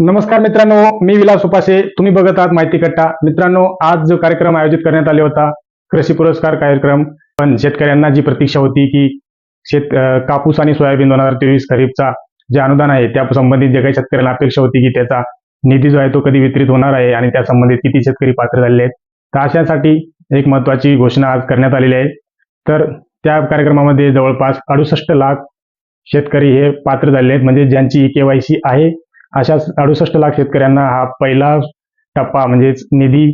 नमस्कार मित्रांनो मी विलास उपासे. तुम्ही बघत आहात माहिती कट्टा. मित्रांनो आज जो कार्यक्रम आयोजित करण्यात आले होता कृषी पुरस्कार कार्यक्रम पण शेतकऱ्यांना जी प्रतीक्षा होती की शेत कापूस आणि सोयाबीन दोन हजार तेवीस खरीपचा जे अनुदान आहे त्या संबंधित जे काही शेतकऱ्यांना अपेक्षा होती की त्याचा निधी जो आहे तो कधी वितरित होणार आहे आणि त्या संबंधित किती शेतकरी पात्र झालेले आहेत तर अशासाठी एक महत्वाची घोषणा आज करण्यात आलेली आहे. तर त्या कार्यक्रमामध्ये जवळपास अडुसष्ट लाख शेतकरी हे पात्र झालेले आहेत म्हणजे ज्यांची केवायसी आहे अशा अडुसष्ट लाख शेतकऱ्यांना हा पहिला टप्पा म्हणजेच निधी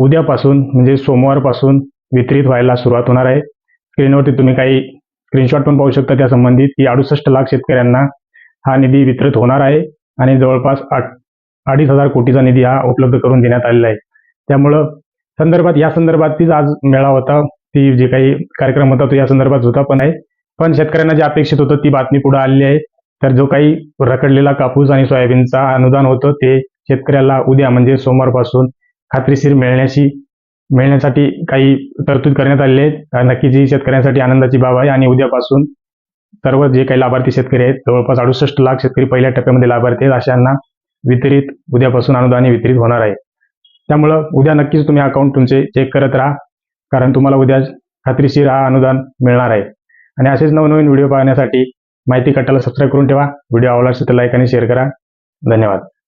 उद्यापासून म्हणजे सोमवारपासून वितरित व्हायला सुरुवात होणार आहे. स्क्रीनवरती तुम्ही काही स्क्रीनशॉट पण पाहू शकता. त्या संबंधित की अडुसष्ट लाख शेतकऱ्यांना हा निधी वितरित होणार आहे आणि जवळपास आठ अडीच हजार कोटीचा निधी हा उपलब्ध करून देण्यात आलेला आहे. त्यामुळं संदर्भात या संदर्भातच आज मेळा होता. ती जे काही कार्यक्रम होता तो या संदर्भात होता पण आहे. पण शेतकऱ्यांना जे अपेक्षित होतं ती बातमी पुढे आलेली आहे. तर जो काही रखडलेला कापूस आणि सोयाबीनचा अनुदान होतं ते शेतकऱ्याला उद्या म्हणजे सोमवारपासून खात्रीशीर मिळण्याची मिळण्यासाठी काही तरतूद करण्यात आलेली आहे. नक्कीच ही शेतकऱ्यांसाठी आनंदाची बाब आहे आणि उद्यापासून सर्व जे काही लाभार्थी शेतकरी आहेत जवळपास अडुसष्ट लाख शेतकरी पहिल्या टप्प्यामध्ये लाभार्थी आहेत अशांना वितरित उद्यापासून अनुदान हे वितरित होणार आहे. त्यामुळं उद्या नक्कीच तुम्ही अकाउंट तुमचे चेक करत राहा कारण तुम्हाला उद्या खात्रीशीर हा अनुदान मिळणार आहे. आणि असेच नवनवीन व्हिडिओ पाहण्यासाठी माहिती कट्टाला सबस्क्राईब करून ठेवा. व्हिडिओ आवडला असेल तर लाईक आणि शेअर करा. धन्यवाद.